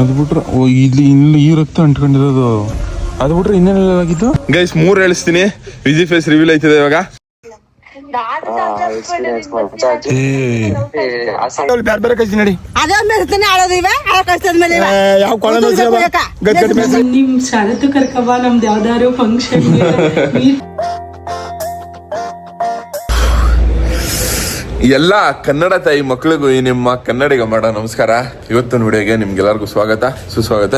ಅದು ಬಿಟ್ರೆ ಓ ಇಲ್ಲಿ ಇಲ್ಲಿ ಈ ರಕ್ತ ಅಂಟ್ಕೊಂಡಿರೋದು. ಅದು ಬಿಟ್ರೆ ಇನ್ನೇನೆಲ್ಲ ಆಗಿತ್ತು ಗೈಸ್ ಮೂರ್ ಹೇಳಿಸ್ತೀನಿ. ವಿಜಿ ಫೇಸ್ ರಿವೀಲ್ ಆಯ್ತದೆ ಇವಾಗ. ಬ್ಯಾರೆ ಬೇರೆ ಕಳ್ಸಿ ನಡಿ. ಯಾವ ಕೊಳ ನಿಮ್ ಶಾಲೆದು ಕರ್ಕವ ನಮ್ದು ಯಾವ್ದಾದ್ರು ಫಂಕ್ಷನ್ ಎಲ್ಲ ಕನ್ನಡ ತಾಯಿ ಮಕ್ಕಳಿಗೂ ಈ ನಿಮ್ಮ ಕನ್ನಡಿಗ ಮಾಡ ನಮಸ್ಕಾರ. ಇವತ್ತಿನ ವಿಡಿಯೋಗೆ ನಿಮ್ಗೆಲ್ಲರಿಗೂ ಸ್ವಾಗತ. ಸುಸ್ವಾಗತ.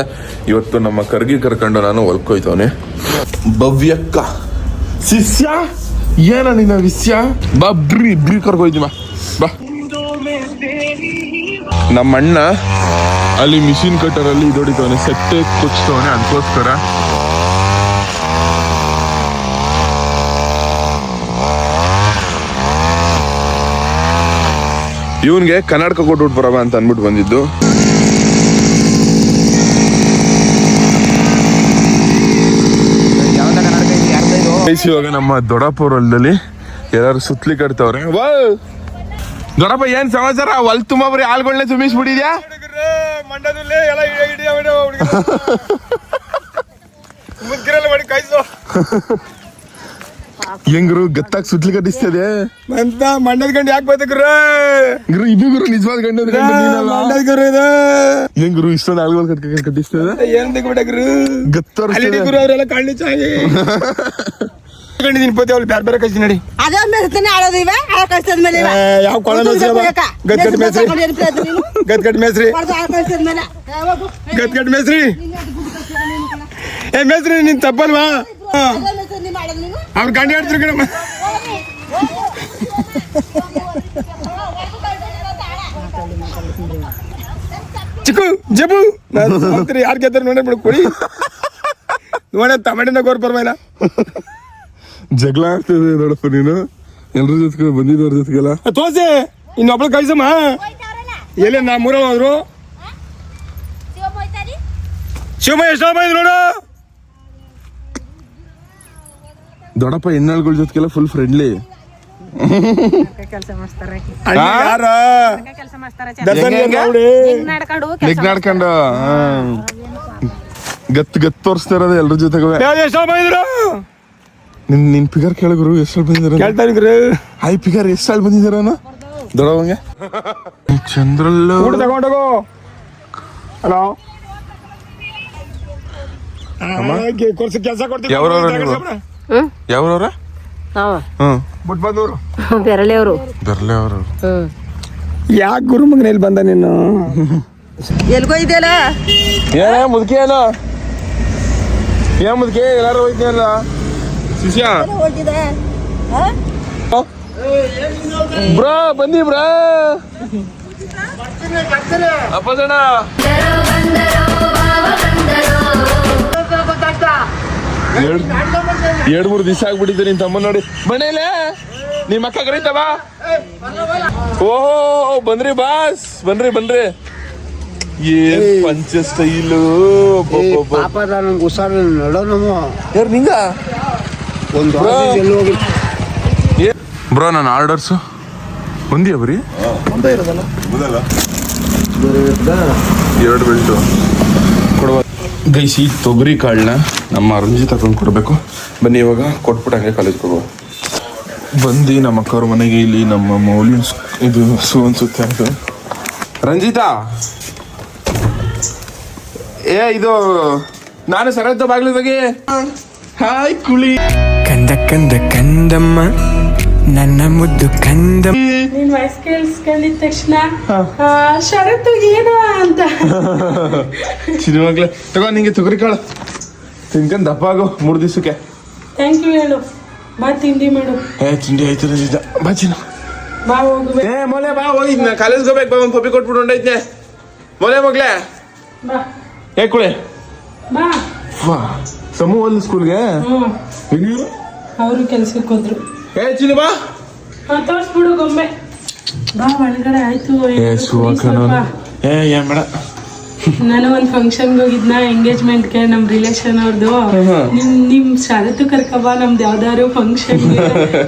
ಇವತ್ತು ನಮ್ಮ ಕರ್ಗಿ ಕರ್ಕೊಂಡು ನಾನು ಹೊಲ್ಕೋಯ್ತವನೆ. ಭವ್ಯಕ್ಕ. ಶಿಷ್ಯ? ಏನ ನಿನ್ನ ವಿಷ್ಯ? ಬಾ, ಬ್ರಿ ಬ್ರಿ ಕರ್ಕೊಯ್ತೀವ ಬಾ. ನಮ್ಮ ಅಣ್ಣ ಅಲ್ಲಿ ಮಿಷಿನ್ ಕಟ್ಟರ್ ಅಲ್ಲಿ ಇದು ಹೊಡಿತವನೆ ಸೆಟ್ಟೆ ಕೊಚ್ತವನೆ ಅದಕ್ಕೋಸ್ಕರ. ಇವನ್ಗೆ ಕನ್ನಡಕ ಕೊಟ್ಬಿಟ್ಟು ಬರವ ಅಂತ ಅನ್ಬಿಟ್ಟು ಬಂದಿದ್ದು. ಇವಾಗ ನಮ್ಮ ದೊಡ್ಡಪ್ಪ ಹೊಲದಲ್ಲಿ ಎಲ್ಲಾರು ಸುತ್ತಲಿ ಕಟ್ತವ್ರೆ. ದೊಡಪ್ಪ ದೊಡ್ಡಪ್ಪ ಏನ್ ಸಮಾಚಾರ? ಹೊಲ್ ತುಂಬಾ ಬರೀ ಆಳ್ಗಳನ್ನ ತುಂಬಿಸ್ಬಿಟ್ಟಿದ್ಯಾ? ಮಂಡ್ಯದಲ್ಲಿ ಹೆಂಗ್ರು ಗತ್ತಾಗ ಸುತ್ತಲಿ ಕಟ್ಟಿಸ್ತದೆ ಅಂತ ಮಂಡದ ಗಂಡು ಯಾಕೆ ಬರ್ತಕ್ರು ಗುರು ಇದು ಗುರು ನಿಜವಾದ ಗಂಡ ಮಂಡದ ಗುರು ಇದು. ಹೆಂಗ್ರು ಇಷ್ಟೊಂದು ಆಳ್ಗಳು ಕಟ್ಕ ಕಟ್ಟಿಸ್ತದೆ ಏನ್ ತೆಗ್ಬಿಟ್ಟಗ್ರು ಗತ್ತರ ಗುರು ಅವರೆಲ್ಲ ಕಣ್ಣು ಚಾಗಿ ಕಂಡಿದ್ದೀನಿ ಪತಿ ಅವ್ಳು ಬ್ಯಾರೆ ಬೇರೆ ಕಳ್ಸಿ ನಡಿ. ಅದೇ ಇವೆ ಮೇಲೆ. ಯಾವ ಕೊಳ. ಗದ್? ಗದ್. ಗದ್ ಮೇಸ್ರಿ. ಏ ಮೇಸ್ರಿ. ನಿನ್ ತಪ್ಪಲ್ವಾ ಅದೇ ಮೆರ್ತಾನೆ ನೀನು ಆಡೋದು ನೀನು? ಅವ್ರ ಗಂಡ ಹೇಳ್ತಿರು ಕಣಮ್ಮ ಚಿಕ್ಕು ಜಬು ನಾನು ಯಾರು ಗೆದ್ದಾರ ನೋಡಿ ಬಿಡು ಕೊಡಿ. ನೋಡ ತಮಿಳಿನ ಗೋರ್ ಪರವಾಗಿಲ್ಲ. ಜಗಳ ಆಗ್ತದೆ ನೋಡಪ್ಪ ನೀನು. ಎಲ್ಲರ ಜೊತೆಗೆ ಬಂದಿದ್ದವ್ರ ಜೊತೆಗೆಲ್ಲ. ತೋಸೆ ಇನ್ನೊಬ್ಳು ಕಳ್ಸಮ್ಮ. ಎಲ್ಲಿ ನಾ ಮೂರ ಹೋದ್ರು ಶಿವಮ್ಮ ಎಷ್ಟು ನೋಡು. ದೊಡ್ಡಪ್ಪ ಹೆಣ್ಣಾಳ್ಗಳ ಜೊತೆಗೆಲ್ಲ ಫುಲ್ ಫ್ರೆಂಡ್ಲಿ ನೆಗ್ ನಾಡ್ಕೊಂಡು ಗತ್ ಗತ್ ತೋರಿಸ್ತಾ ಇರೋದು ಎಲ್ರ ಜೊತೆಗೆ ಬಂದಿದ್ರು. ನಿನ್ ನಿನ್ ಪಿಗರ್ ಕೇಳಿದ್ರು ಎಷ್ಟು ಬಂದಿದಾರ. ಹೈ ಪಿಗರ್ ಎಷ್ಟು ಬಂದಿದಾರ ದೊಡ್ಡವಂಗೆ ಚಂದ್ರಲ್ಲ. ಹಲೋ ಕೆಲಸ ಕೊಡ್ತೀವಿ ಯಾವ್ರವ್ರ? ನೀವು? ಯಾವ್ರವ್ರ ಹ್ಮ್. ಬಿಟ್ ಬಂದವ್ರು ಬೆರಳೆಯವರು. ಬರ್ಲೆ ಅವರು ಯಾಕೆ ಗುರು ಮಗನ ಬಂದ ನೀನು? ಎಲ್ಗೋ ಇದೆಯಲ್ಲ? ಏನ ಮುದುಕಿ ಏನ ಏನ್ ಮುದುಕಿ ಎಲ್ಲಾರು ಹೋಯ್ತಿಯಲ್ಲ ಶಿಷ್ಯ. ಬ್ರಾ ಬಂದಿ ಬ್ರಾ. ಅಪ್ಪ ಜನ ಎರಡ್ ಎರಡು ಮೂರು ದಿವಸ ಆಗ್ಬಿಟ್ಟಿದ್ದೆ ನಿನ್ ತಮ್ಮ ನೋಡಿ. ಮನೇಲೆ ನಿಮ್ ಅಕ್ಕ ಕರೀತವ ಓಹೋ ಬಂದ್ರಿ ಬಾಸ್. ಬನ್ರಿ ಬನ್ರಿ. ಏನ್ ಪಂಚ ಸ್ಟೈಲು ಪಾಪ ನಂಗೆ ಹುಷಾರ ನಡೋ ನಮ್ಮ ಯಾರು ನಿಂಗ? ಒಂದು ಬ್ರೋ ನನ್ನ ಆರ್ಡರ್ಸು. ಒಂದಿಯಾ ಬರೀ ಎರಡು ಬೆಲ್ಟು. ಕೊಡುವ ಗೈಸಿ, ತೊಗರಿ ಕಾಳನ್ನ ನಮ್ಮ ಅರಂಜಿ ತಗೊಂಡು ಕೊಡಬೇಕು. ಬನ್ನಿ, ಇವಾಗ ಕೊಟ್ಬಿಟ್ಟು ಹಂಗೆ ಕಾಲೇಜ್ಗೆ ಹೋಗುವ. ಬಂದು ನಮ್ಮ ಅಕ್ಕವ್ರ ಮನೆಗೆ ಇಲ್ಲಿ ನಮ್ಮ ಮೌಲ್ಯ ಇದು ಸು ಅನ್ಸುತ್ತೆ ಅಂತ. ರಂಜಿತಾ! ಏ, ಇದು ನಾನು ಸರತ್ತ ಬಾಗ್ಲಿದಾಗೆ ಹಾಯ್, ಕುಳಿ. ಕಂದ ಕಂದ, ಕಂದಮ್ಮ. ನನ್ನ ಮುದ್ದು ಕಂದ ನಿನ್ ವಾಯ್ಸ್ ಕೇಳಿಸ್ಕೊಂಡಿದ ತಕ್ಷಣ ಶರತ್ ಶರತ್ತು ಏನು ಅಂತ. ಚಿನ್ನಮಗ್ಲೆ ತಗೋ ನಿಂಗೆ ತೊಗರಿ ಕಾಳು. ತಿನ್ಕೊಂಡ್ ದಪ್ಪ ಆಗು ಮೂರು ದಿವಸಕ್ಕೆ. ಥ್ಯಾಂಕ್ ಯು ಹೇಳು. ಬಾ ತಿಂಡಿ ಮಾಡು. ಏ ತಿಂಡಿ ಆಯ್ತು ರಜಿತ ಬಾ ಚಿನ್ನ. ಬಾ ಹೋಗ್ಬೇಕು. ಏ ಮೊಲೆ ಬಾ ಹೋಗಿ ನಾ ಕಾಲೇಜ್ಗೆ ಹೋಗ್ಬೇಕು. ಬಾ ಒಂದು ಪಪ್ಪಿ ಕೊಟ್ಬಿಟ್ಟು ಹೊಂಟೈತೆ ಮೊಲೆ ಮಗ್ಲೆ. ಬಾ. ಏ ಕುಳೆ. ಬಾ. ವಾ ಸಮೂಹ ಒಂದು ಸ್ಕೂಲ್ಗೆ ಅವರು ಕೆಲ್ಸಕ್ಕೆ ಹೋದ್ರು. ಏ ಬಾ. ತೋರ್ಸ್ಬಿಡು ಗೊಂಬೆ. ಬಾ ಒಳಗಡೆ ಆಯ್ತು ಏ ಏನ್ ಬೇಡ. ನಾನು ಒಂದ್ ಫಂಕ್ಷನ್ಗೆ ಹೋಗಿದ್ನ ಎಂಗೇಜ್ಮೆಂಟ್ಗೆ ನಮ್ ರಿಲೇಷನ್ ಅವ್ರದ್ದು ನಿಮ್ ನಿಮ್ ಶರತ್ತು ಕರ್ಕಬ ನಮ್ದು ಯಾವ್ದಾದ್ರು ಫಂಕ್ಷನ್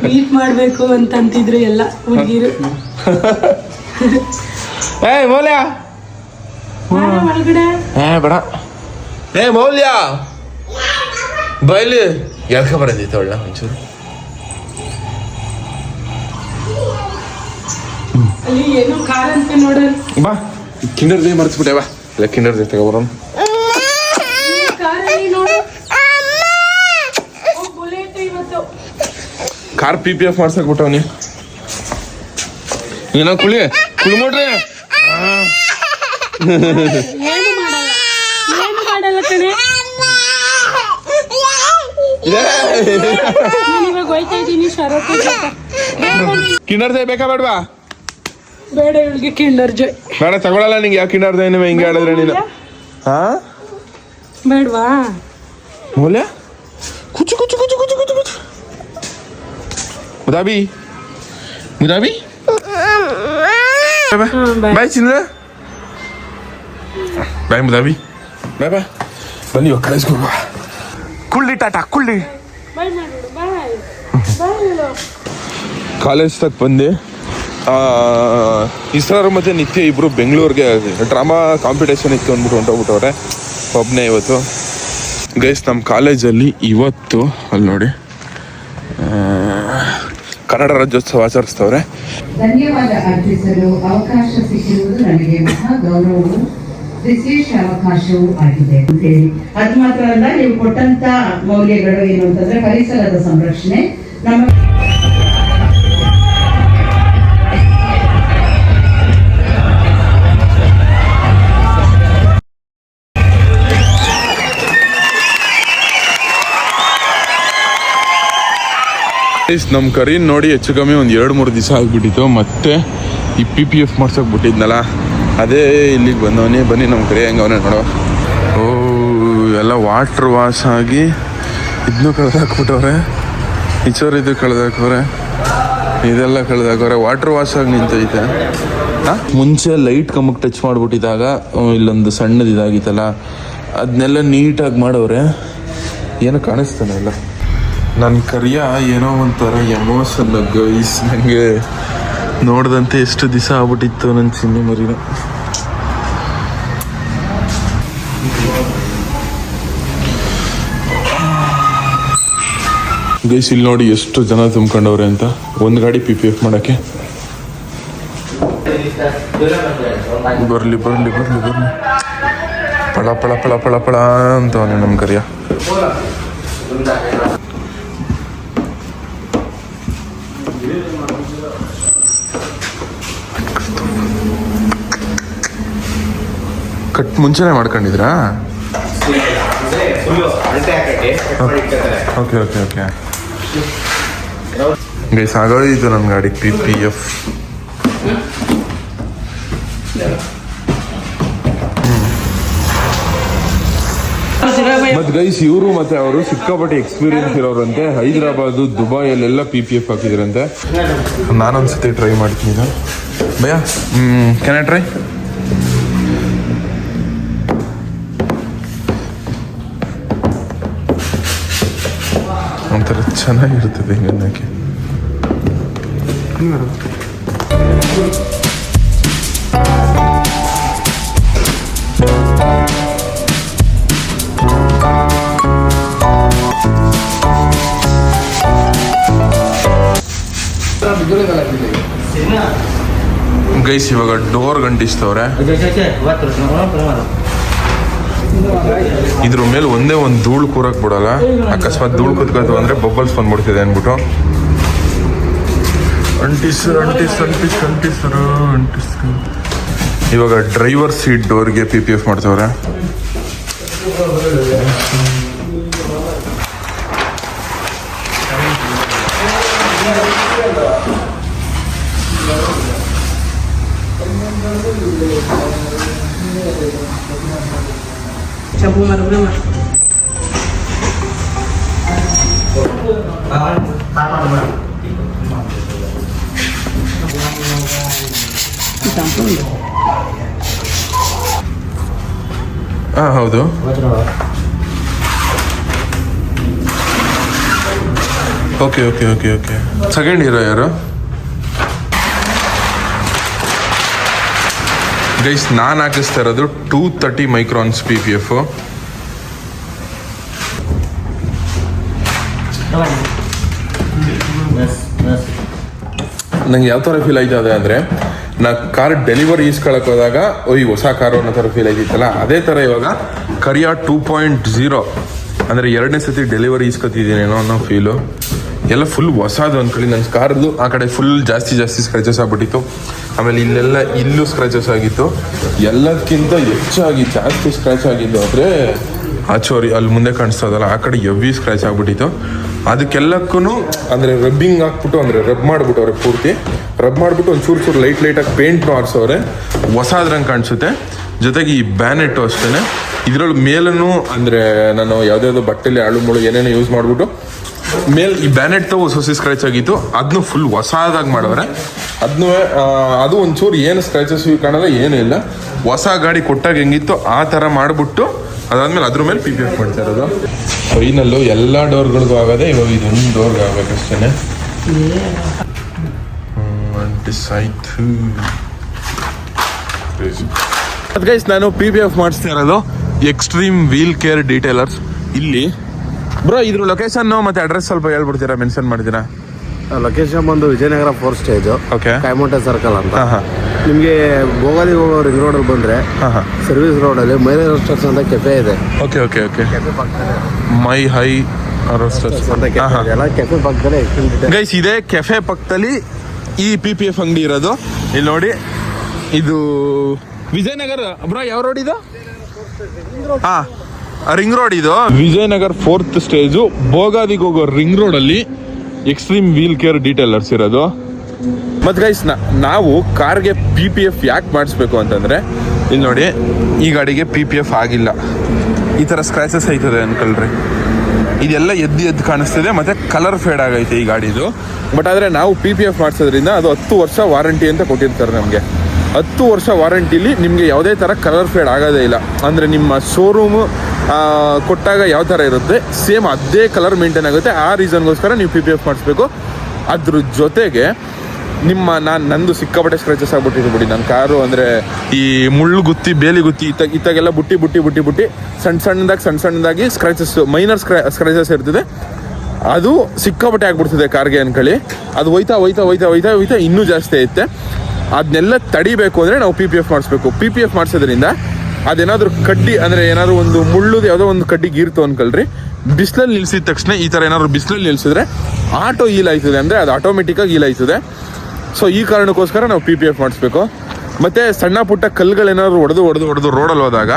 ಮೀಟ್ ಮಾಡ್ಬೇಕು ಅಂತ ಅಂತಿದ್ರು ಎಲ್ಲ ಹುಡುಗಿರು. ಏ ಮೌಲ್ಯ. ಒಳಗಡೆ. ಏ ಬೇಡ. ಏ ಮೌಲ್ಯ. ಬಯಲು ಎಲ್ಕ ಬರೋದಿತ್ತು ಒಳ್ಳೆ ಒಂಚೂರು. ಅಲ್ಲಿ ಏನೋ ಅಂತ ಬಾ ಕಿಂಡರ್ ದೇ ಮರ್ತ್ಬಿಟ್ಟೆ ಬಾ. ಇಲ್ಲ ಕಿಂಡರ್ ದೇ ತಗೊಬರೋಣ. ಕಾರ್ ಪಿ ಪಿ ಎಫ್ ಮಾಡ್ಸಕ್ ಬಿಟ್ಟವನಿ. ಏನೋ ಕುಳಿ ಕುಳಿ ಮಾಡ್ರಿ ಏನು ಮಾಡಲ್ಲ. ಏನು ಮಾಡಲ್ಲ ಕಣೆ. ನಾನು ಇವಾಗ ಹೋಯ್ತಾ ಶರತ್ ಕಿಂಡರ್ ದೇ ಬೇಕಾ ಬೇಡವಾ? ಬೇಡ ಇವಳಿಗೆ ಕಿಂಡರ್ ಜಾಯ್ ಬೇಡ ತಗೊಳಲ್ಲ ನಿಂಗೆ. ಯಾವ ಕಿಂಡರ್ ದೇ ನಿಮ್ಮ ಹಿಂಗೆ ಹೇಳಿದ್ರೆ ನೀನು? ಹಾ? ಬೇಡವಾ? ಮೌಲ್ಯ? ಕುಚು ಕುಚು ಕುಚು ಕುಚು ಕುಚು ಕುಚು. ಮುದಾಬಿ? ಮುದಾಬಿ. ಬಾಯ್. ಚಿನ್ನ. ಬಾಯ್ ಮುದಾಬಿ. ಬಾಯ್ ಬಾಯ್ ಬನ್ನಿ ಇವಾಗ ಕಳಿಸ್ಕೊ ಬಾ ಕುಳ್ಳಿ ಟಾಟಾ ಕುಳ್ಳಿ. ಕಾಲೇಜ್ ತಗ ಬಂದೆ. ಇಸ್ರಾರು ಮತ್ತು ನಿತ್ಯ ಇಬ್ಬರು ಬೆಂಗಳೂರಿಗೆ ಡ್ರಾಮಾ ಕಾಂಪಿಟೇಷನ್ ಇತ್ತು ಅಂದ್ಬಿಟ್ಟು ಹೊಂಟೋಗ್ಬಿಟ್ಟವ್ರೆ. ಒಬ್ಬನೇ ಇವತ್ತು. ಗೈಸ್ ನಮ್ಮ ಕಾಲೇಜಲ್ಲಿ ಇವತ್ತು ಅಲ್ಲಿ ನೋಡಿ. ಕನ್ನಡ ರಾಜ್ಯೋತ್ಸವ ಆಚರಿಸ್ತವ್ರೆ. ಧನ್ಯವಾದ ಅರ್ಪಿಸಲು ಅವಕಾಶ ಸಿಕ್ಕಿರುವುದು ನನಗೆ ಮಹಾ ಗೌರವವು, ವಿಶೇಷ ಅವಕಾಶವೂ ಆಗಿದೆ ಅಂತೇಳಿ. ಅದು ಮಾತ್ರ ಅಲ್ಲ, ನೀವು ಕೊಟ್ಟಂತ ಮೌಲ್ಯಗಳು ಏನು ಅಂತಂದ್ರೆ ಪರಿಸರದ ಸಂರಕ್ಷಣೆ. ನಮ್ಮ ನಮ್ಮ ಕರೀನ್ ನೋಡಿ ಹೆಚ್ಚು ಕಮ್ಮಿ ಒಂದು ಎರಡು, ಮೂರು ದಿವಸ ಆಗಿಬಿಟ್ಟಿತ್ತು. ಮತ್ತೆ ಈ ಪಿ ಪಿ ಎಫ್ ಮಾಡ್ಸೋಕೆ ಬಿಟ್ಟಿದ್ನಲ್ಲ ಅದೇ ಇಲ್ಲಿಗೆ ಬಂದವನೇ. ಬನ್ನಿ ನಮ್ಮ ಕರಿ, ಹೆಂಗೆ ಅವನೇ ನೋಡೋ ಓ, ಎಲ್ಲ ವಾಟ್ರ್ ವಾಶ್ ಆಗಿ ಇದನ್ನು ಕಳೆದಾಕ್ಬಿಟ್ಟವ್ರೆ. ಇಚೋರ್ ಇದು ಕಳೆದಾಕವ್ರೆ ಇದೆಲ್ಲ ಕಳೆದಾಕವ್ರೆ ವಾಟ್ರ್ ವಾಶ್ ಆಗಿ ನಿಂತೈತೆ? ಮುಂಚೆ ಲೈಟ್ ಕಮ್ಮಕ್ಕೆ ಟಚ್ ಮಾಡಿಬಿಟ್ಟಿದಾಗ ಇಲ್ಲೊಂದು ಸಣ್ಣದು ಇದಾಗಿತ್ತಲ್ಲ ಅದನ್ನೆಲ್ಲ ನೀಟಾಗಿ ಮಾಡವ್ರೆ. ಏನು ಕಾಣಿಸ್ತಾನೆ ಇಲ್ಲ. ನನ್ನ ಕರಿಯ ಏನೋ ಒಂಥರ ಎಮೋಷನ್ ಗೈಸ್ ನನಗೆ ನೋಡ್ದಂತೆ ಎಷ್ಟು ದಿವಸ ಆಗ್ಬಿಟ್ಟಿತ್ತು ನನ್ನ ಚಿನ್ನ ಮರಿನ. ಗೈಸ್, ಇಲ್ಲಿ ನೋಡಿ ಎಷ್ಟು ಜನ ತುಂಬ್ಕೊಂಡವ್ರೆ ಅಂತ. ಒಂದು ಗಾಡಿ ಪಿ ಪಿ ಎಫ್ ಮಾಡೋಕ್ಕೆ. ಬರಲಿ ಬರಲಿ ಬರಲಿ ಬರಲಿ. ಪಳ ಪಳ ಪಳ ಪಳ ಪಳ ಅಂತವನೇ ನಮ್ಮ ಕರಿಯ. ಕಟ್ ಮುಂಚೆನೆ ಮಾಡ್ಕೊಂಡಿದ್ರಾ ಓಕೆ ಓಕೆ ಓಕೆ ಗೈಸ್ ಆಗೋಯ್ತು ನನ್ನ ಗಾಡಿ ಪಿ ಪಿ ಎಫ್ ಮತ್ತೆ ಗೈಸ್ ಇವರು ಮತ್ತೆ ಅವರು ಸಿಕ್ಕಾಪಟ್ಟೆ ಎಕ್ಸ್ಪೀರಿಯನ್ಸ್ ಇರೋರಂತೆ. ಹೈದರಾಬಾದ್ ದುಬೈಯಲ್ಲೆಲ್ಲ ಪಿ ಪಿ ಎಫ್ ಹಾಕಿದ್ರಂತೆ. ನಾನೊಂದ್ಸತಿ ಟ್ರೈ ಮಾಡ್ತೀನಿ ಇದು. ಭಯ? ಕ್ಯಾನ್ ಐ ಟ್ರೈ ಒಂಥರ ಚೆನ್ನಾಗಿರ್ತದೆ ಹಿಂಗೆ ಅನ್ನಕ್ಕೆ ಗೈಸ್ ಇವಾಗ ಡೋರ್ ಗಂಟಿಸ್ತವ್ರೆ ಇದ್ರ ಮೇಲೆ ಒಂದೇ ಒಂದು ಧೂಳು ಕೂರಕ್ ಬಿಡಲ್ಲ. ಅಕಸ್ಮಾತ್ ಧೂಳು ಕುತ್ಕೋತು ಅಂದ್ರೆ ಬಬ್ಬಲ್ಸ್ ಬಂದ್ಬಿಡ್ತಿದೆ ಅನ್ಬಿಟ್ಟು ಅಂಟಿಸರು ಅಂಟಿಸ್ ಅಂಟಿಸ್ ಅಂಟಿಸರು ಅಂಟಿಸರು. ಇವಾಗ ಡ್ರೈವರ್ ಸೀಟ್ ಡೋರ್ಗೆ ಪಿ ಪಿ ಎಫ್ ಮಾಡ್ತವ್ರೆ. 진짜 몸만 오랜만. 아, 다만 뭐야? 일단 뿌리. 아, 하우도? 오케이, 오케이, 오케이, 오케이. 자기는 이라, 여러? ಗೈಸ್ ನಾನು ಹಾಕಿಸ್ತಾ ಇರೋದು two thirty microns P P F ನಂಗೆ ಯಾವ ಥರ ಫೀಲ್ ಆಯ್ತದೆ ಅಂದರೆ, ನಾ ಕಾರ್ ಡೆಲಿವರಿ ಈಸ್ಕೊಳಕ್ಕೆ ಹೋದಾಗ ಓ ಈ ಹೊಸ ಕಾರು ಅನ್ನೋ ಥರ ಫೀಲ್ ಆಗಿತ್ತಲ್ಲ ಅದೇ ಥರ ಇವಾಗ ಕರಿಯಾ ಟೂ ಪಾಯಿಂಟ್ ಜೀರೋ ಅಂದರೆ ಎರಡನೇ ಸತಿ ಡೆಲಿವರಿ ಈಸ್ಕೊತಿದ್ದೀನೇನೋ ಅನ್ನೋ ಫೀಲು ಎಲ್ಲ ಫುಲ್ ಹೊಸದು ಅಂದ್ಕೊಳ್ಳಿ ನನ್ನ ಕಾರ್ದು ಆ ಕಡೆ ಫುಲ್ ಜಾಸ್ತಿ ಜಾಸ್ತಿ ಸ್ಕ್ರಾಚಸ್ ಆಗ್ಬಿಟ್ಟಿತ್ತು. ಆಮೇಲೆ ಇಲ್ಲೆಲ್ಲ ಇಲ್ಲೂ ಸ್ಕ್ರಾಚಸ್ ಆಗಿತ್ತು. ಎಲ್ಲದಕ್ಕಿಂತ ಹೆಚ್ಚಾಗಿ ಜಾಸ್ತಿ ಸ್ಕ್ರಾಚ್ ಆಗಿದ್ದು ಆದರೆ ಆಚೋರಿ ಚೋರಿ ಅಲ್ಲಿ ಮುಂದೆ ಕಾಣಿಸ್ತದಲ್ಲ, ಆ ಕಡೆ ಎವ್ವಿ ಸ್ಕ್ರಾಚ್ ಆಗ್ಬಿಟ್ಟಿತ್ತು. ಅದಕ್ಕೆಲ್ಲಕ್ಕೂ ಅಂದರೆ ರಬ್ಬಿಂಗ್ ಹಾಕ್ಬಿಟ್ಟು, ಅಂದರೆ ರಬ್ ಮಾಡ್ಬಿಟ್ಟವ್ರೆ ಪೂರ್ತಿ. ರಬ್ ಮಾಡಿಬಿಟ್ಟು ಒಂದು ಚೂರು ಚೂರು ಲೈಟ್ ಲೈಟಾಗಿ ಪೇಂಟ್ನು ಆರಿಸೋರೆ ಹೊಸದ್ರಂಗೆ ಕಾಣಿಸುತ್ತೆ. ಜೊತೆಗೆ ಈ ಬ್ಯಾನೆಟ್ಟು ಅಷ್ಟೇ ಇದರಲ್ಲಿ ಮೇಲೂ ಅಂದರೆ ನಾನು ಯಾವುದ್ಯಾವುದೋ ಬಟ್ಟೆಲಿ ಆಳು ಮುಳು ಏನೇನೋ ಯೂಸ್ ಮಾಡಿಬಿಟ್ಟು ಮೇಲ್ ಈ ಬ್ಯಾನೆಟ್ ತಗೋ ಹೊಸ ಸ್ಕ್ರಾಚ್ ಆಗಿತ್ತು ಅದನ್ನು ಫುಲ್ ಹೊಸದಾಗಿ ಮಾಡವ್ರೆ ಅದನ್ನು ಅದು ಒಂಚೂರು ಏನು ಸ್ಕ್ರಾಚಸ್ ಕಾಣಲ್ಲ, ಏನೂ ಇಲ್ಲ. ಹೊಸ ಗಾಡಿ ಕೊಟ್ಟಾಗ ಹೆಂಗಿತ್ತು ಆ ಥರ ಮಾಡಿಬಿಟ್ಟು ಅದಾದ್ಮೇಲೆ ಅದ್ರ ಮೇಲೆ ಪಿ ಪಿ ಎಫ್ ಮಾಡ್ತಾ ಇರೋದು. ಫೈನಲ್ಲು ಎಲ್ಲ ಡೋರ್ಗಳಿಗೂ ಆಗದೆ, ಇವಾಗ ಇದೊಂದು ಡೋರ್ಗೆ ಆಗಬೇಕಷ್ಟೇ ಆಯ್ತು ಗೈಸ್ ನಾನು ಪಿ ಪಿ ಎಫ್ ಮಾಡಿಸ್ತಾ ಇರೋದು. ಎಕ್ಸ್ಟ್ರೀಮ್ ವೀಲ್ ಕೇರ್ ಡೀಟೇಲರ್ಸ್ ಇಲ್ಲಿ ಬ್ರೋ ಇದ್ರ ಲೊಕೇಶನ್ ಮತ್ತೆ ಅಡ್ರೆಸ್ ಸ್ವಲ್ಪ ಹೇಳ್ಬಿಡ್ತೀರಾ ಮೆನ್ಷನ್ ಮಾಡಿದ್ದೀರಾ ಲೊಕೇಶನ್ ಬಂದು Vijayanagar four stage okay circle ಅಂತ. ಹಾಂ ಹಾಂ. ನಿಮಗೆ ಭೋಗಾದಿ ಹೋಗೋ ರಿಂಗ್ ರೋಡಲ್ಲಿ ಬಂದ್ರೆ ಸರ್ವಿಸ್ ರೋಡ್ ಸರ್ವಿಸ್ ರೋಡಲ್ಲಿ ಮೈಲೇ ರೆಸ್ಟೋರೆಂಟ್ಸ್ ಅಂತ ಕೆಫೆ ಇದೆ. Okay okay okay my high ಅಂತ ಕೆಫೆ ಇದೆ. ಅಲ್ಲ ಕೆಫೆ ಪಕ್ಕದಲ್ಲಿ ಗೈಸ್ ಇದೇ. ಕೆಫೆ ಪಕ್ಕದಲ್ಲಿ ಈ ಪಿ ಪಿ ಎಫ್ ಅಂಗಡಿ ಇರೋದು. ಇಲ್ಲಿ ನೋಡಿ ಇದು ವಿಜಯನಗರ ಬ್ರೋ ಯಾವ ರೋಡ್ ಇದು? ಹಾ. ರಿಂಗ್ ರೋಡ್ ಇದು? ವಿಜಯನಗರ್ ಫೋರ್ತ್ ಸ್ಟೇಜು ಬೋಗಾದಿಗೆ ಹೋಗೋ ರಿಂಗ್ ರೋಡ್ ಅಲ್ಲಿ ಎಕ್ಸ್ಟ್ರೀಮ್ ವೀಲ್ ಕೇರ್ ಡೀಟೇಲರ್ಸ್ ಇರೋದು ಮತ್ತೆ ಗೈಸ್ ನಾವು ಕಾರ್ಗೆ ಪಿ ಪಿ ಎಫ್ ಯಾಕೆ ಮಾಡಿಸ್ಬೇಕು ಅಂತಂದ್ರೆ ಇಲ್ಲಿ ನೋಡಿ ಈ ಗಾಡಿಗೆ ಪಿ ಪಿ ಎಫ್ ಆಗಿಲ್ಲ. ಈ ಥರ ಸ್ಕ್ರಾಚಸ್ ಆಯ್ತದೆ ಅನ್ಕೊಳ್ರಿ. ಇದೆಲ್ಲ ಎದ್ದು ಎದ್ದು ಕಾಣಿಸ್ತಿದೆ ಮತ್ತೆ ಕಲರ್ ಫೇಡ್ ಆಗೈತೆ ಈ ಗಾಡಿದು. ಬಟ್ ಆದರೆ ನಾವು ಪಿ ಪಿ ಎಫ್ ಮಾಡಿಸೋದ್ರಿಂದ ಅದು ಹತ್ತು ವರ್ಷ ವಾರಂಟಿ ಅಂತ ಕೊಟ್ಟಿರ್ತಾರೆ ನಮಗೆ. ಹತ್ತು ವರ್ಷ ವಾರಂಟಿಲಿ ನಿಮಗೆ ಯಾವುದೇ ಥರ ಕಲರ್ ಫೇಡ್ ಆಗೋದೇ ಇಲ್ಲ. ಅಂದರೆ ನಿಮ್ಮ ಶೋರೂಮು ಕೊಟ್ಟಾಗ ಯಾವ ಥರ ಇರುತ್ತೆ? ಸೇಮ್ ಅದೇ ಕಲರ್ ಮೇಂಟೈನ್ ಆಗುತ್ತೆ. ಆ ರೀಸನ್ಗೋಸ್ಕರ ನೀವು ಪಿ ಪಿ ಎಫ್ ಮಾಡಿಸ್ಬೇಕು. ಅದ್ರ ಜೊತೆಗೆ ನಿಮ್ಮ ನಾನು ನಂದು ಸಿಕ್ಕಾಪಟ್ಟೆ ಸ್ಕ್ರಾಚಸ್ ಆಗಿಬಿಟ್ಟಿದ್ದು ಬಿಡಿ. ನನ್ನ ಕಾರು ಅಂದರೆ ಈ ಮುಳ್ಳು ಗುತ್ತಿ ಬೇಲಿ ಗುತ್ತಿ ಇತ್ತ, ಇತ್ತಾಗೆಲ್ಲ ಬುಟ್ಟಿ ಬುಟ್ಟಿ ಬುಟ್ಟಿ ಬುಟ್ಟಿ. ಸಣ್ಣ ಸಣ್ಣದಾಗಿ ಸಣ್ಣ ಸಣ್ಣದಾಗಿ ಸ್ಕ್ರಾಚಸ್ ಮೈನರ್ ಸ್ಕ್ರಾ ಸ್ಕ್ರಾಚಸ್ ಇರ್ತದೆ. ಅದು ಸಿಕ್ಕಾಪಟ್ಟೆ ಆಗಿಬಿಡ್ತದೆ ಕಾರ್ಗೆ ಅನ್ಕೊಳ್ಳಿ. ಅದು ಹೋಯ್ತಾ ಹೋಯ್ತಾ ಹೋಯ್ತಾ ಹೋಯ್ತಾ ಹೋಯ್ತಾ ಇನ್ನೂ ಜಾಸ್ತಿ ಐತೆ ಅದನ್ನೆಲ್ಲ ತಡಿಬೇಕು ಅಂದರೆ ನಾವು ಪಿ ಪಿ ಎಫ್ ಮಾಡಿಸ್ಬೇಕು. ಪಿ ಪಿ ಎಫ್ ಮಾಡಿಸೋದ್ರಿಂದ ಅದೇನಾದ್ರೂ ಕಡ್ಡಿ ಅಂದರೆ ಏನಾದರೂ ಒಂದು ಮುಳ್ಳುದು ಯಾವುದೋ ಒಂದು ಕಡ್ಡಿ ಗೀರ್ತು ಅನ್ಕಲ್ರಿ ಬಿಸಿಲಲ್ಲಿ ನಿಲ್ಸಿದ ತಕ್ಷಣ ಈ ಥರ ಏನಾದರೂ ಬಿಸಿಲಲ್ಲಿ ನಿಲ್ಸಿದ್ರೆ ಆಟೋ ಈಲ್ ಆಯ್ತದೆ ಅಂದರೆ ಅದು ಆಟೋಮೆಟಿಕ್ಕಾಗಿ ಈಲ್ ಆಯ್ತದೆ. ಸೊ ಈ ಕಾರಣಕ್ಕೋಸ್ಕರ ನಾವು ಪಿ ಪಿ ಎಫ್ ಮಾಡಿಸ್ಬೇಕು. ಮತ್ತು ಸಣ್ಣ ಪುಟ್ಟ ಕಲ್ಲುಗಳೇನಾದ್ರು ಒಡೆದು ಒಡೆದು ಹೊಡೆದು ರೋಡಲ್ಲಿ ಹೋದಾಗ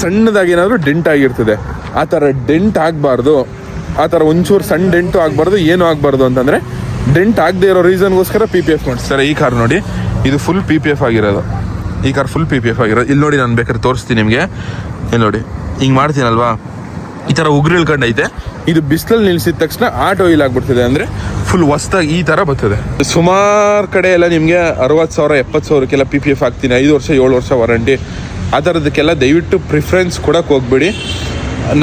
ಸಣ್ಣದಾಗಿ ಏನಾದರೂ ಡೆಂಟ್ ಆಗಿರ್ತದೆ. ಆ ಥರ ಡೆಂಟ್ ಆಗಬಾರ್ದು. ಆ ಥರ ಒಂಚೂರು ಸಣ್ಣ ಡೆಂಟು ಆಗಬಾರ್ದು, ಏನು ಆಗಬಾರ್ದು ಅಂತಂದರೆ ಡೆಂಟ್ ಆಗದೆ ಇರೋ ರೀಸನ್ಗೋಸ್ಕರ ಪಿ ಪಿ ಎಫ್ ಮಾಡಿಸ್ತಾರೆ. ಈ ಕಾರ್ ನೋಡಿ, ಇದು ಫುಲ್ ಪಿ ಪಿ ಎಫ್ ಆಗಿರೋದು. ಈ car full P P F ಆಗಿರೋದು ಇಲ್ಲಿ ನೋಡಿ ನಾನು ಬೇಕಾದ್ರೆ ತೋರಿಸ್ತೀನಿ ನಿಮಗೆ. ಇಲ್ಲಿ ನೋಡಿ. ಹಿಂಗೆ ಮಾಡ್ತೀನಲ್ವಾ? ಈ ಥರ ಉಗುರು ಇಳ್ಕೊಂಡೈತೆ ಇದು ಬಿಸಿಲಲ್ಲಿ ನಿಲ್ಲಿಸಿದ ತಕ್ಷಣ ಆಟೋ ಇಲ್ಲ ಆಗ್ಬಿಡ್ತದೆ ಅಂದರೆ ಫುಲ್ ಹೊಸ್ದಾಗಿ ಈ ಥರ ಬರ್ತದೆ. ಸುಮಾರು ಕಡೆ ಎಲ್ಲ ನಿಮಗೆ ಅರವತ್ತು ಸಾವಿರ ಎಪ್ಪತ್ತು ಸಾವಿರಕ್ಕೆಲ್ಲ ಪಿ ಪಿ ಎಫ್ ಹಾಕ್ತೀನಿ. ಐದು ವರ್ಷ, ಏಳು ವರ್ಷ ವಾರಂಟಿ ಆ ಥರದಕ್ಕೆಲ್ಲ ದಯವಿಟ್ಟು ಪ್ರಿಫರೆನ್ಸ್ ಕೊಡೋಕೆ ಹೋಗ್ಬೇಡಿ.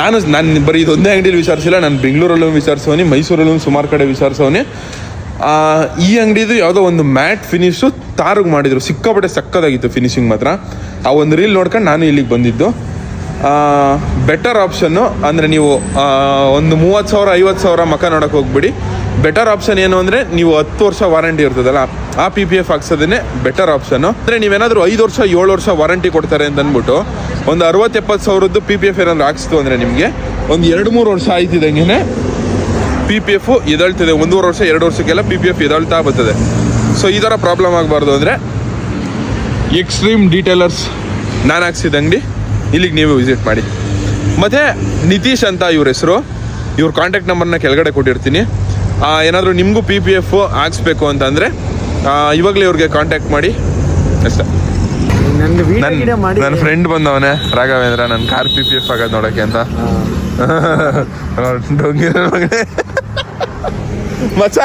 ನಾನು ನಾನು ಬರೀ ಇದೊಂದೇ ಅಂಗಡಿಯಲ್ಲಿ ವಿಚಾರಿಸಿಲ್ಲ, ನಾನು ಬೆಂಗಳೂರಲ್ಲೂ ವಿಚಾರಿಸೋನಿ, ಮೈಸೂರಲ್ಲೂ ಸುಮಾರು ಕಡೆ ವಿಚಾರಿಸೋನಿ. ಈ ಅಂಗಡಿದು ಯಾವುದೋ ಒಂದು ಮ್ಯಾಟ್ ಫಿನಿಶು ತಾರಿಗೆ ಮಾಡಿದ್ರು. ಸಿಕ್ಕಾಪಟ್ಟೆ ಸಕ್ಕದಾಗಿತ್ತು ಫಿನಿಶಿಂಗ್ ಮಾತ್ರ. ಆ ಒಂದು ರೀಲ್ ನೋಡ್ಕೊಂಡು ನಾನು ಇಲ್ಲಿಗೆ ಬಂದಿದ್ದು. ಬೆಟರ್ ಆಪ್ಷನ್ನು ಅಂದರೆ ನೀವು ಒಂದು ಮೂವತ್ತು ಸಾವಿರ, ಐವತ್ತು ಸಾವಿರ ಮಕ ನೋಡೋಕೆ ಹೋಗ್ಬಿಡಿ. ಬೆಟರ್ ಆಪ್ಷನ್ ಏನು ಅಂದರೆ ನೀವು ಹತ್ತು ವರ್ಷ ವಾರಂಟಿ ಇರ್ತದಲ್ಲ, ಆ ಪಿ ಪಿ ಎಫ್ ಹಾಕ್ಸೋದನ್ನೇ ಬೆಟರ್ ಆಪ್ಷನ್ನು ಅಂದರೆ ನೀವೇನಾದರೂ ಐದು ವರ್ಷ, ಏಳು ವರ್ಷ ವಾರಂಟಿ ಕೊಡ್ತಾರೆ ಅಂತ ಅಂದ್ಬಿಟ್ಟು ಒಂದು ಅರವತ್ತು ಎಪ್ಪತ್ತು ಸಾವಿರದ್ದು ಪಿ ಪಿ ಎಫ್ ಏನಾದರೂ ಹಾಕ್ಸ್ತು ಅಂದರೆ ನಿಮಗೆ, ಒಂದು ಎರಡು ಮೂರು ವರ್ಷ ಆಯ್ತಿದ್ದಂಗೆ ಪಿ ಪಿ ಎಫ್ ಎದಳ್ತದೆ. ಒಂದೂವರೆ ವರ್ಷ ಎರಡು ವರ್ಷಕ್ಕೆಲ್ಲ ಪಿ ಪಿ ಎಫ್ ಎದಳ್ತಾ ಬರ್ತದೆ. ಸೊ ಈ ಥರ ಪ್ರಾಬ್ಲಮ್ ಆಗಬಾರ್ದು ಅಂದರೆ ಎಕ್ಸ್ಟ್ರೀಮ್ ಡೀಟೇಲರ್ಸ್ ನಾನು ಹಾಕ್ಸಿದ ಅಂಗಡಿ. ಇಲ್ಲಿಗೆ ನೀವು ವಿಸಿಟ್ ಮಾಡಿ. ಮತ್ತು ನಿತೀಶ್ ಅಂತ ಇವ್ರ ಹೆಸರು. ಇವ್ರ ಕಾಂಟ್ಯಾಕ್ಟ್ ನಂಬರ್ನ ಕೆಳಗಡೆ ಕೊಟ್ಟಿರ್ತೀನಿ. ಏನಾದರೂ ನಿಮಗೂ ಪಿ ಪಿ ಎಫ್ ಹಾಕ್ಸ್ಬೇಕು ಅಂತಂದರೆ ಇವಾಗಲೇ ಇವ್ರಿಗೆ ಕಾಂಟ್ಯಾಕ್ಟ್ ಮಾಡಿ. ಅಷ್ಟೇ. ನನ್ನ ಫ್ರೆಂಡ್ ಬಂದವನೆ ರಾಘವೇಂದ್ರ. ನನ್ನ ಕಾರ್ ಪಿ ಪಿ ಎಫ್ ಆಗೋದು ನೋಡೋಕ್ಕೆ ಅಂತ. ಮಚ್ಚ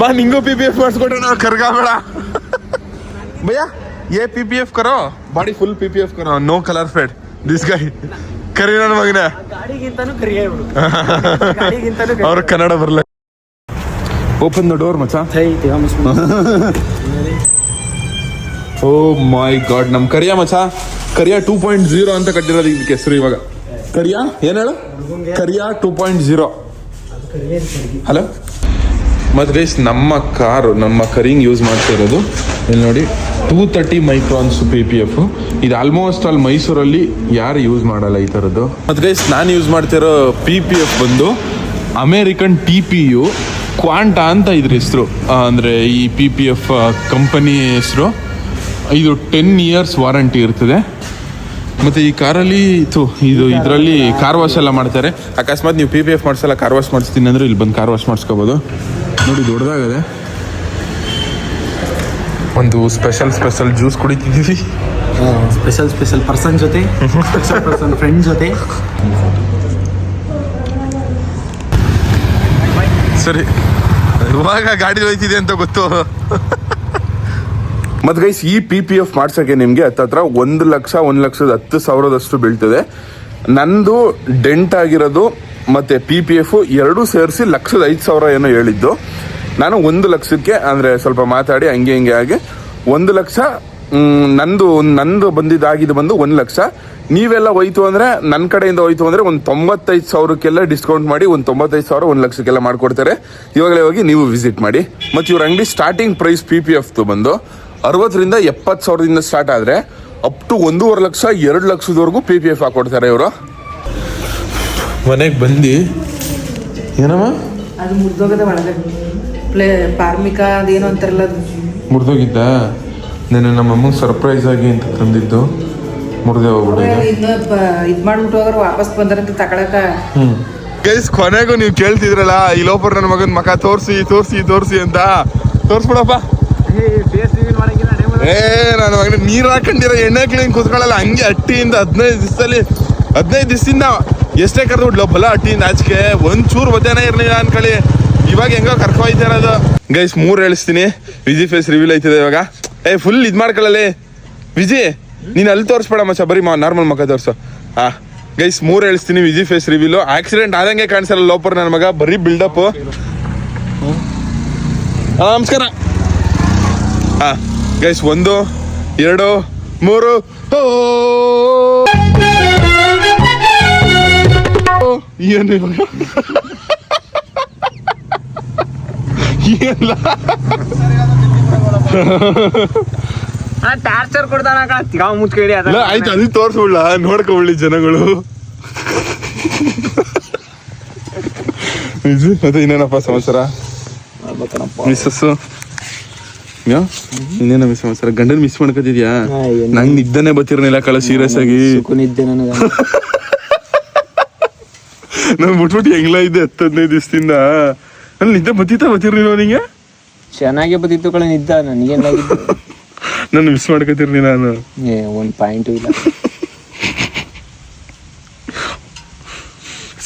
ಬಾ ನಿಂಗೂ ಪಿ ಪಿ ಎಫ್ ಮಾಡಿಸ್ಕೊಟ್ರೆ ನಾವು ಕರ್ಗಾಬೇಡ. ಭಯ್ಯ ಏ P P F Karo? Body full P P F Karo no colour fade this guy ಕರಿ ನನ್ನ ಮಗನ. ಅವ್ರ ಕನ್ನಡ ಬರಲ್ಲ ಓಪನ್ ದ ಡೋರ್ ಮಚ್ಚ. ಓ ಮೈ ಗಾಡ್ ನಮ್ ಕರಿಯ ಮಚ್ಚ. ಕರಿಯ ಟೂ ಪಾಯಿಂಟ್ ಜೀರೋ ಅಂತ ಕಟ್ಟಿರೋದು ಇದಕ್ಕೆ ಹೆಸರು ಇವಾಗ. ಕರಿಯ ಏನ್ ಹೇಳು? ಕರಿಯ ಟೂ ಪಾಯಿಂಟ್ ಜೀರೋ ಹಲೋ? ಮತ್ತು ಗೈಸ್ ನಮ್ಮ ಕಾರು, ನಮ್ಮ ಕರಿಂಗ್ ಯೂಸ್ ಮಾಡ್ತಾ ಇರೋದು. ಇಲ್ಲಿ ನೋಡಿ two thirty microns P P F ಇದು ಆಲ್ಮೋಸ್ಟ್ ಆಲ್ ಮೈಸೂರಲ್ಲಿ ಯಾರು ಯೂಸ್ ಮಾಡಲ್ಲ ಈ ಥರದ್ದು ಮತ್ತು ಗೈಸ್ ನಾನು ಯೂಸ್ ಮಾಡ್ತಿರೋ ಪಿ ಪಿ ಎಫ್ ಬಂದು American T P U Quanta ಅಂತ ಇದ್ರ ಹೆಸರು. ಅಂದರೆ ಈ ಪಿ ಪಿ ಎಫ್ ಕಂಪನಿ ಹೆಸರು. ಇದು ಟೆನ್ ಇಯರ್ಸ್ ವಾರಂಟಿ ಇರ್ತದೆ. ಮತ್ತು ಈ ಕಾರಲ್ಲಿ ತು ಇದು ಇದರಲ್ಲಿ ಕಾರ್ ವಾಶ್ ಎಲ್ಲ ಮಾಡ್ತಾರೆ. ಅಕಸ್ಮಾತ್ ನೀವು ಪಿ ಪಿ ಎಫ್ ಮಾಡಿಸಲ್ಲ ಕಾರ್ ವಾಶ್ ಮಾಡಿಸ್ತೀನಿ ಅಂದ್ರೆ ಇಲ್ಲಿ ಬಂದು ಕಾರ್ ವಾಶ್ ಮಾಡಿಸ್ಕೋಬೋದು. ನೋಡಿ ದೊಡ್ಡದಾಗದೆ. ಒಂದು ಸ್ಪೆಷಲ್ ಸ್ಪೆಷಲ್ ಜ್ಯೂಸ್ ಕುಡಿತಿದ್ದೀವಿ. ಸ್ಪೆಷಲ್ ಸ್ಪೆಷಲ್ ಪರ್ಸನ್ ಜೊತೆ ಸ್ಪೆಷಲ್ ಪರ್ಸನ್ ಫ್ರೆಂಡ್ ಜೊತೆ. ಸರಿ. ಇವಾಗ ಗಾಡಿ ಹೋಯ್ತಿದೆ ಅಂತ ಗೊತ್ತು. ಮತ್ತೆ ಗೈಸ್ ಈ ಪಿ ಪಿ ಎಫ್ ಮಾಡ್ಸೋಕ್ಕೆ ನಿಮಗೆ ಹತ್ತತ್ರ ಒಂದು ಲಕ್ಷ, ಒಂದು ಲಕ್ಷದ ಹತ್ತು ಸಾವಿರದಷ್ಟು ಬೀಳ್ತದೆ. ನಂದು ಡೆಂಟ್ ಆಗಿರೋದು ಮತ್ತೆ ಪಿ ಪಿ ಎಫ್ ಎರಡೂ ಸೇರಿಸಿ ಲಕ್ಷದ ಐದು ಸಾವಿರ ಏನೋ ಹೇಳಿದ್ದು. ನಾನು ಒಂದು ಲಕ್ಷಕ್ಕೆ, ಅಂದರೆ ಸ್ವಲ್ಪ ಮಾತಾಡಿ, ಹಂಗೆ ಹಿಂಗೆ ಆಗಿ, ಒಂದು ಲಕ್ಷ ನಂದು ನಂದು ಬಂದಿದ್ದಾಗಿದ್ದು ಬಂದು ಒಂದು ಲಕ್ಷ. ನೀವೆಲ್ಲ ಹೋಯ್ತು ಅಂದರೆ ನನ್ನ ಕಡೆಯಿಂದ ಹೋಯ್ತು ಅಂದರೆ ಒಂದು ತೊಂಬತ್ತೈದು ಸಾವಿರಕ್ಕೆಲ್ಲ ಡಿಸ್ಕೌಂಟ್ ಮಾಡಿ, ಒಂದು ತೊಂಬತ್ತೈದು ಸಾವಿರ ಒಂದು ಲಕ್ಷಕ್ಕೆಲ್ಲ ಮಾಡಿಕೊಡ್ತಾರೆ. ಇವಾಗಲೇ ಹೋಗಿ ನೀವು ವಿಸಿಟ್ ಮಾಡಿ. ಮತ್ತು ಇವ್ರ ಅಂಗಡಿ ಸ್ಟಾರ್ಟಿಂಗ್ ಪ್ರೈಸ್ ಪಿ ಪಿ ಎಫ್ದು ಬಂದು. ಅರವತ್ತರಿಂದ ಎಪ್ಪತ್ತು ಸಾವಿರದಿಂದ ಸ್ಟಾರ್ಟ್ ಆದರೆ ಅಪ್ ಟು ಒಂದೂವರೆ ಲಕ್ಷ ಎರಡು ಲಕ್ಷದವರೆಗೂ ಪಿ ಪಿ ಎಫ್ ಹಾಕೊಡ್ತಾರೆ ಇವರು. ಮನೆಗೆ ಬಂದು. ಏನಮ್ಮ? ಅದು ಮುರಿದೋಗದ ಒಳಗೆ. ಪ್ಲೇ ಪಾರ್ಮಿಕ ಅದೇನು ಅಂತಾರಲ್ಲ ಅದು. ಮುರಿದೋಗಿದ್ದ? ನೆನ್ನೆ ನಮ್ಮ ಅಮ್ಮಂಗೆ ಸರ್ಪ್ರೈಸ್ ಆಗಿ ಅಂತ ತಂದಿದ್ದು. ಮುರಿದೇ ಹೋಗ್ಬಿಟ್ಟಿದೆ. ಇನ್ನು ಇದು ಮಾಡ್ಬಿಟ್ಟು ಹೋಗ್ರು ವಾಪಸ್ ಬಂದಾರಂತ ತಗೊಳಕ. ಗೈಸ್ ಕೊನೆಗೂ ನೀವು ಕೇಳ್ತಿದ್ರಲ್ಲ ಈ ಲೋಪರ್ ನನ್ನ ಮಗನ ಮಕ ತೋರಿಸಿ ತೋರಿಸಿ ತೋರಿಸಿ ಅಂತ. ತೋರಿಸ್ಬಿಡಪ್ಪ. ಏ ನನ್ನ ಮಗನ ನೀರು ಹಾಕೊಂಡಿರೋ ಎಣ್ಣೆ ಕ್ಲೀನ್ ಕುತ್ಕೊಳ್ಳಲ್ಲ, ಹಂಗೆ ಅಟ್ಟಿಯಿಂದ ಹದಿನೈದು ದಿವಸದಲ್ಲಿ, ಹದಿನೈದು ದಿವಸದಿಂದ ಎಷ್ಟೇ ಕರೆದ್ಬಿಡ್ಲು ಬಲ ಅಟ್ಟಿಯಿಂದ ಆಚೆಗೆ, ಒಂಚೂರು ಮಧ್ಯಾಹ್ನ ಇರಲಿಲ್ಲ ಅನ್ಕೊಳ್ಳಿ. ಇವಾಗ ಹೆಂಗೋ ಕರ್ಕೊ ಇರೋದು. ಗೈಸ್ ಮೂರು ಹೇಳಿಸ್ತೀನಿ. ವಿಜಿ ಫೇಸ್ ರಿವೀಲ್ ಆಯ್ತದೆ ಇವಾಗ. ಏ ಫುಲ್ ಇದು ಮಾಡ್ಕೊಳ್ಳಲಿ. ವಿಜಿ, ನೀನು ಅಲ್ಲಿ ತೋರಿಸ್ಬೇಡ ಮಚ್ಚ, ಬರೀ ಮಾ ನಾರ್ಮಲ್ ಮಗ ತೋರಿಸು. ಹಾ. ಗೈಸ್ ಮೂರು ಹೇಳಿಸ್ತೀನಿ ವಿಜಿ ಫೇಸ್ ರಿವೀಲು ಆಕ್ಸಿಡೆಂಟ್ ಆದಂಗೆ ಕಾಣಿಸಲ್ಲ ಲೋಪರ್ ನನ್ನ ಮಗ, ಬರೀ ಬಿಲ್ಡಪ್ ನಮಸ್ಕಾರ. ಗೈಸ್ ಒಂದು ಎರಡು ಮೂರು. ಓ! ಏನು ಇವಾಗ? ಏನಿಲ್ಲ ಟಾರ್ಚರ್ ಕೊಡ್ತಾನ ಮುಚ್ಕೇಳಿ ಆಯ್ತು ಅದು ತೋರ್ಸ್ಬಿಡ್ಲ? ನೋಡ್ಕೊಬಿಡ್ಲಿ ಜನಗಳು. ಮತ್ತೆ ಇನ್ನೇನಪ್ಪ ಸಮಾಚಾರ? ಮಿಸ್ಸಸ್ಸು ಯಾ? ಮಿಸ್ ಸಮಾಚಾರ ಗಂಡನ್ ಮಿಸ್ ಮಾಡ್ಕೊತಿದ್ಯಾ? ನಂಗೆ ನಿದ್ದನೆ ಬತ್ತಿರ್ನಿಲ್ಲ ಕಳ ಸೀರಿಯಸ್ ಆಗಿ. ಸುಖನಿದ್ದೆ ನನಗೆ ನಾನು ಬಿಟ್ಬಿಟ್ಟು ಹೆಂಗ್ಲ ಇದ್ದೆ ಹತ್ತು ಹದಿನೈದು ದಿವಸದಿಂದ? ಅಲ್ಲಿ ನಿದ್ದೆ ಬತ್ತಿತ್ತ ಬತ್ತಿರ್ಲಿಲ್ಲ ನಿಂಗೆ? ಚೆನ್ನಾಗಿ ಬತ್ತಿತ್ತು ಕಳೆ ನಿದ್ದ ನನಗೇನಾಗಿದ್ದು ನಾನು ಮಿಸ್ ಮಾಡ್ಕೊತಿರ್ನಿ ನಾನು. ಏ ಒಂದು ಪಾಯಿಂಟು ಇಲ್ಲ.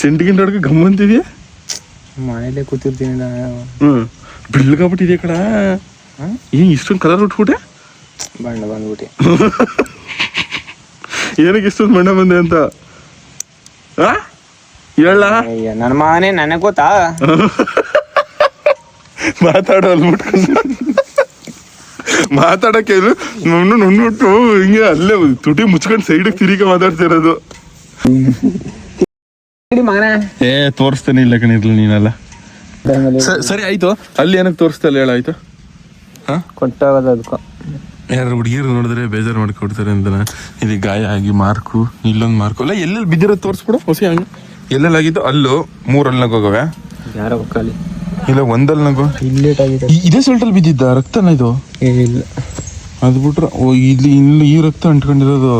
ಸೆಂಟಿಗಿಂಟ್ ಹೊಡ್ಕ ಗಮ್ಮಂತಿದ್ಯಾ ಮನೇಲೆ ಕೂತಿರ್ತೀನಿ ನಾನು. ಹ್ಮ್. ಬೆಳ್ಳಗಾಗ್ಬಿಟ್ಟಿದ್ಯಾ ಕಡ ಏನ್ ಇಷ್ಟೊಂದು ಕಲರ್ ಉಟ್ಬಿಟ್ಟೆ? ಬಣ್ಣ ಬಂದ್ಬಿಟ್ಟೆ. ಏನಕ್ಕೆ ಇಷ್ಟೊಂದು ಬಣ್ಣ ಬಂದೆ ಅಂತ? ಹಾ ಹೇಳ ನನ್ನ ಮಾನೆ ನನಗ್ ಗೊತ್ತಾ? ಮಾತಾಡೋ ಮಾತಾಡಕ್ಕೆ ಇದು ನುಣ್ಣುಟ್ಟು ಹಿಂಗೆ ಅಲ್ಲೇ ತುಟಿ ಮುಚ್ಕೊಂಡು ಸೈಡಿಗೆ ತಿರುಗಿ ಮಾತಾಡ್ತಿರೋದು ಏ ತೋರಿಸ್ತೇನೆ ಇಲ್ಲ ಕಣಿರ್ಲಿ ನೀನಲ್ಲ. ಸರಿ ಆಯ್ತು. ಅಲ್ಲಿ ಏನಕ್ಕೆ ತೋರಿಸ್ತಲ್ಲ ಹೇಳ ಆಯ್ತು. ಕೊಟ್ಟೋಗೋದು ಅದಕ್ಕೂ. ಯಾರು ಹುಡುಗಿರು ನೋಡಿದ್ರೆ ಬೇಜಾರು ಮಾಡ್ಕೊಡ್ತಾರೆ ಅಂತ ಇಲ್ಲಿ ಗಾಯ ಆಗಿ ಮಾರ್ಕು ಇಲ್ಲೊಂದು ಮಾರ್ಕು. ಅಲ್ಲ ಎಲ್ಲೆಲ್ಲಿ ಬಿದ್ದಿರೋ ತೋರಿಸ್ಬಿಡು. ಹೊಸಿ ಹಂಗೆ. ಎಲ್ಲೆಲ್ಲ ಆಗಿದ್ದು? ಅಲ್ಲೂ ಮೂರಲ್ಲಿ ನಗೋಗವೆ ಯಾರೋ ಖಾಲಿ. ಇಲ್ಲ ಒಂದಲ್ಲಿ ನಗೋ. ಇದೇ ಸಲ್ಟಲ್ಲಿ ಬಿದ್ದಿದ್ದ? ರಕ್ತನ ಇದು? ಏ ಇಲ್ಲ. ಅದು ಬಿಟ್ರೆ ಓ ಇಲ್ಲಿ ಇಲ್ಲಿ ಈ ರಕ್ತ ಅಂಟ್ಕೊಂಡಿರೋದು.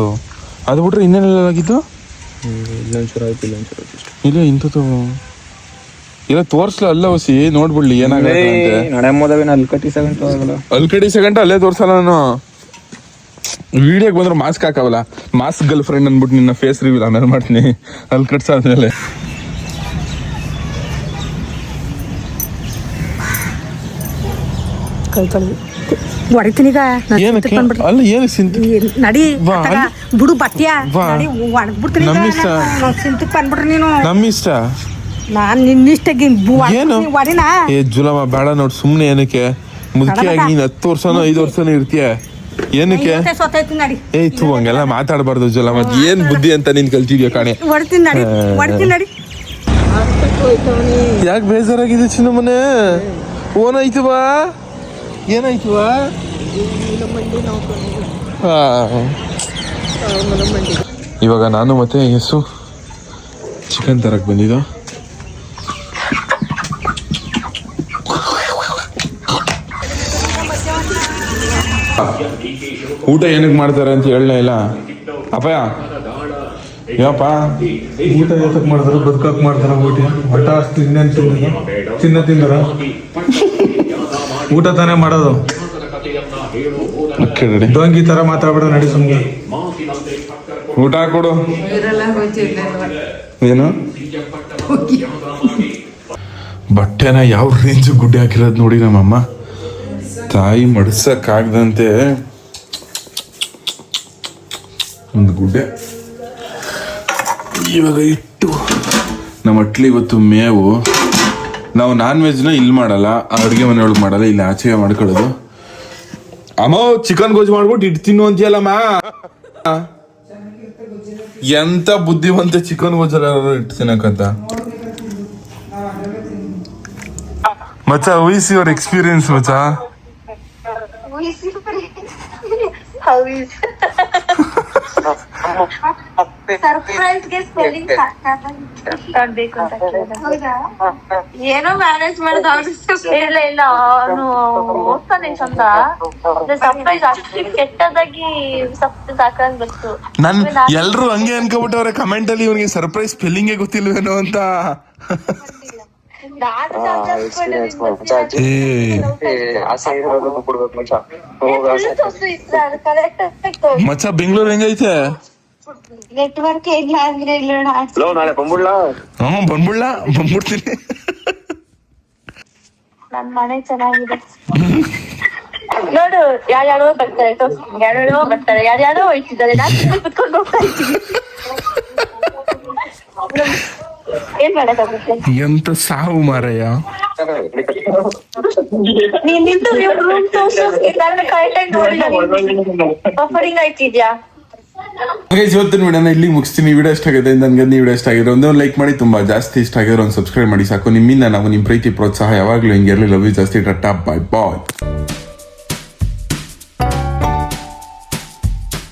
ಅದು ಬಿಟ್ರೆ ಇನ್ನೇನೆಲ್ಲ ಆಗಿದ್ದು ಇಲ್ಲೊಂಚೂರು ಆಯ್ತು ಇಲ್ಲೊಂಚೂರು ಇಲ್ಲ ಇಂಥದ್ದು ಇಲ್ಲ ತೋರ್ಸ್ಲ ಅಲ್ಲ ಹೊಸಿ ನೋಡ್ಬಿಡ್ಲಿ ನಡೆ ನಡೆಯಮ್ಮೋದವೆ ಅಲ್ಲಿ ಕಟ್ಟಿ ಸೆವೆಂಟ್ ಆಗಲ್ಲ ಅಲ್ಲಿ ಕಡೆ ಸೆಕೆಂಡ್ ಅಲ್ಲೇ ತೋರ್ಸಲ್ಲ ನಾನು. ವಿಡಿಯೋಗೆ ಬಂದ್ರೆ ಮಾಸ್ಕ್ ಹಾಕವಲ್ಲ. ಮಾಸ್ಕ್ ಗರ್ಲ್ ಫ್ರೆಂಡ್ ಅಂದ್ಬಿಟ್ಟು ನಿನ್ನ ಫೇಸ್ ರಿವೀಲ್ ಆಮೇಲೆ ಮಾಡ್ತೀನಿ. ಅಲ್ಲಿ ಕಟ್ಸಾದ್ಮೇಲೆ ಕೈ ತೊಳಿ ಹೊಡಿತೀನಿ ಈಗ. ನಾನ್ ಏನಕ್ಕೆ? ಸಿಟ್ಟಿಗ್ ಬಂದ್ಬಿಡ್ತೀನಿ. ಅಲ್ಲ ಏನು ಸಿಂತ ಈ ನಡಿ ವಾ, ಅತ್ತಾಗ ಅಲ್ಲಿ- ಬಿಡು ಬಟ್ಟಿಯ ವಾ. ನಡಿ ಒಣಗ್ಬಿಡ್ತೀನಿ ನಮ್ಮ ಇಷ್ಟ. ಸಿಂತಕ್ ಬಂದ್ಬಿಡ್ರಿ ನೀನು. ನಮ್ಮ ಇಷ್ಟ ನಾನ್ ನಿನ್ನಿಷ್ಟಾಗಿ ಏನು? ಏ ಜುಲಮ್ಮ ಬೇಡ ನೋಡಿ ಸುಮ್ಮನೆ ಏನಕ್ಕೆ? ಮುದುಕಿಯಾಗಿ. ನೀನ್ ಹತ್ತು ವರ್ಷನೋ ಐದು ವರ್ಷನೋ ಇರ್ತೀಯ? ಏನಕ್ಕೆ? ಸೊತ್ತೈತಿ ನಡಿ. ಏಯ್ ತು ಹಂಗೆಲ್ಲ ಮಾತಾಡಬಾರ್ದು ಜುಲಮ್ಮ ಏನ್ ಬುದ್ಧಿ ಅಂತ ನೀನ್ ಕಲ್ತಿದ್ಯಾ ಕಾಣೆ? ಹೊಡಿತೀನಿ ನಡಿ ಹೊಡಿತೀನಿ ನಡಿ. ಯಾಕೆ ಬೇಜಾರಾಗಿದೆ ಚಿನ್ನಮ್ಮನೆ ಮನೆ? ಓನಾಯ್ತು ಬಾ. ಏನಾಯ್ತು ಬಾ. ಇವಾಗ ನಾನು ಮತ್ತೆ ಯಸ್ಸು ಚಿಕನ್ ತರಕ್ ಬಂದಿದ್ದು. ಊಟ ಏನಕ್ಕೆ ಮಾಡ್ತಾರೆ ಅಂತ ಹೇಳಲೇ ಇಲ್ಲ. ಅಪ್ಪಯ್ಯ. ಯಪ್ಪ ಊಟ ಯಾತಕ್ ಮಾಡ್ತಾರೆ? ಬದುಕಕ್ಕೆ ಮಾಡ್ತಾರೆ ಊಟ. ಹೊಟ್ಟ ಅಷ್ಟು ಇನ್ನೇನು ತಿನ್ನ ತಿನ್ನ ತಿಂದರ? ಊಟ ತಾನೇ ಮಾಡೋದು? ಕೇಳಿ ಡೋಂಗಿ ತರ ಮಾತಾಡ್ಬೇಡ ನಡಿ ಸುಮ್ಗೆ ಊಟ ಕೊಡು. ಏನು? ಬಟ್ಟೆನ ಯಾವ ರೇಂಜ್ ಗುಡ್ಡೆ ಹಾಕಿರೋದು ನೋಡಿ ನಮ್ಮಮ್ಮ. ತಾಯಿ ಮಡ್ಸಕ್ಕಾಗ್ದಂತೆ ಒಂದು ಗುಡ್ಡೆ. ಇವಾಗ ಇಟ್ಟು. ನಮ್ಮ ಅಟ್ಲಿ ಇವತ್ತು ಮೇವು. ನಾವು ನಾನ್ ವೆಜ್ನ ಇಲ್ಲಿ ಮಾಡಲ್ಲ ಅಡುಗೆ ಮನೆಯೊಳಗೆ ಮಾಡಲ್ಲ, ಇಲ್ಲಿ ಆಚೆಗೆ ಮಾಡ್ಕೊಳ್ಳೋದು. ಅಮ್ಮ ಚಿಕನ್ ಗೊಜ್ಜು ಮಾಡ್ಬಿಟ್ಟು ಇಟ್ಟು ತಿನ್ನು ಅಂತೀಯಲ್ಲಮ್ಮ ಎಂತ ಬುದ್ಧಿವಂತ ಚಿಕನ್ ಗೊಜ್ಜಲ್ಲ ಇಟ್ಟು ತಿನ್ನಕಂತ ಮಚ್ಚ ವೈಸ್ ಯುವರ್ ಎಕ್ಸ್ಪೀರಿಯನ್ಸ್ ಮಚ್ಚ. ಕಾಣ್ಬೇಕು ಅಂತ ಏನೋ ಮ್ಯಾನೇಜ್ ಮಾಡಿದ ಇಲ್ಲ ಇಲ್ಲ. ಅವನು ಓದ್ತಾನೆ ಚಂದ. ಸರ್ಪ್ರೈಸ್ ಅಷ್ಟು ಕೆಟ್ಟದಾಗಿ ಸಪ್ತ ಸಾಕಂಗ್ ಗೊತ್ತು ನನ್ ಎಲ್ರು ಹಂಗೆ ಅನ್ಕೋಬಿಟ್ಟವ್ರೆ ಕಮೆಂಟ್ ಅಲ್ಲಿ ಇವನಿಗೆ ಸರ್ಪ್ರೈಸ್ ಸ್ಪೆಲ್ಲಿಂಗೇ ಗೊತ್ತಿಲ್ವೇನೋ ಅಂತ. ಮಚ್ಚ ಬೆಂಗಳೂರು ಹೆಂಗೈತೆ ನೆಟ್ವರ್ಕ್ ಇಲ್ಲ ಅಂದ್ರೆ ಇಲ್ಲ ಹ್ಮ್ ಬಂದ್ಬಿಡ್ಲಾ? ಬಂದ್ಬಿಡ್ತೀನಿ. ನನ್ ಮನೆ ಚೆನ್ನಾಗಿದೆ. ನೋಡು ಯಾರ್ಯಾರೋ ಬರ್ತಾರೆ. ತೋರ್ಸು. ಯಾರ್ಯಾರೋ ಬರ್ತಾರೆ. ಯಾರ್ಯಾರೋ ಹೋಯ್ತಿದ್ದಾರೆ. ನಾನು ಸುಮ್ನೆ ಕುತ್ಕೊಂಡು ಹೋಗ್ತಾ ಇದ್ದೀನಿ. ಏನ್ ಮಾಡಕ್ಕಾಗುತ್ತೆ ಎಂತ ಸಾವು ಮಾರಯ್ಯ? ನೀನ್ ನಿಂತು ರೂಮ್ ತೋರ್ಸು ನಾನು ಕರೆಕ್ಟಾಗಿ ನೋಡಿಲ್ಲ ಬಫರಿಂಗ್ ಆಯ್ತಿದ್ಯಾ ಗೈಸ್ ಇವತ್ತಿನ ವಿಡಿಯೋನ ಇಲ್ಲಿ ಮುಗಿಸ್ತೀನಿ. ವಿಡಿಯೋ ಇಷ್ಟ ಆಗಿದೆ ನನಗೆ ನೀವು ವಿಡಿಯೋ ಇಷ್ಟ ಆಗಿದೆ ಒಂದೇ ಒಂದು ಲೈಕ್ ಮಾಡಿ. ತುಂಬಾ ಜಾಸ್ತಿ ಇಷ್ಟ ಆಗಿರೋ ಒಂದು ಸಬ್ಸ್ಕ್ರೈಬ್ ಮಾಡಿ. ಸಾಕು. ನಿಮ್ಮಿಂದ ನಾವು ನಿಮ್ಮ ಪ್ರೀತಿ ಪ್ರೋತ್ಸಾಹ ಯಾವಾಗಲೂ ಹಿಂಗೆ ಇರಲಿ. ಲವ್ ಯು ಜಾಸ್ತಿ. ಟಟ್ಟಾ ಬಾಯ್ ಬಾಯ್